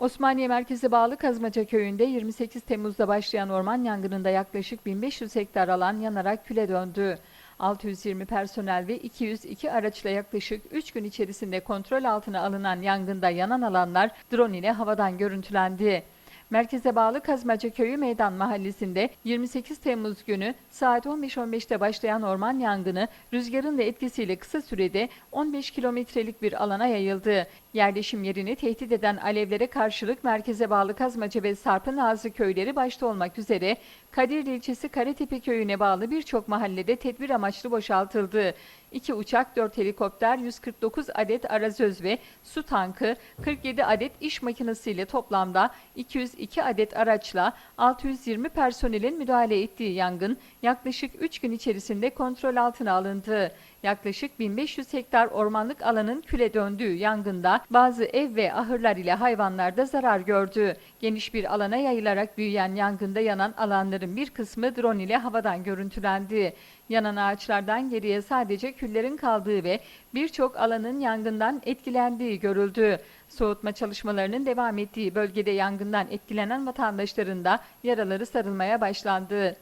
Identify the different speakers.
Speaker 1: Osmaniye merkeze bağlı Kazmaca köyünde 28 Temmuz'da başlayan orman yangınında yaklaşık 1500 hektar alan yanarak küle döndü. 620 personel ve 202 araçla yaklaşık 3 gün içerisinde kontrol altına alınan yangında yanan alanlar drone ile havadan görüntülendi. Merkeze bağlı Kazmaca Köyü Meydan Mahallesi'nde 28 Temmuz günü saat 15.15'te başlayan orman yangını rüzgarın da etkisiyle kısa sürede 15 kilometrelik bir alana yayıldı. Yerleşim yerini tehdit eden alevlere karşılık merkeze bağlı Kazmaca ve Sarpın Ağzı köyleri başta olmak üzere Kadirli ilçesi Karatepe köyüne bağlı birçok mahallede tedbir amaçlı boşaltıldı. 2 uçak, 4 helikopter, 149 adet arazöz ve su tankı, 47 adet iş makinesiyle toplamda 202 adet araçla 620 personelin müdahale ettiği yangın yaklaşık 3 gün içerisinde kontrol altına alındı. Yaklaşık 1500 hektar ormanlık alanın küle döndüğü yangında bazı ev ve ahırlar ile hayvanlar da zarar gördü. Geniş bir alana yayılarak büyüyen yangında yanan alanların bir kısmı drone ile havadan görüntülendi. Yanan ağaçlardan geriye sadece küllerin kaldığı ve birçok alanın yangından etkilendiği görüldü. Soğutma çalışmalarının devam ettiği bölgede yangından etkilenen vatandaşların da yaraları sarılmaya başlandı.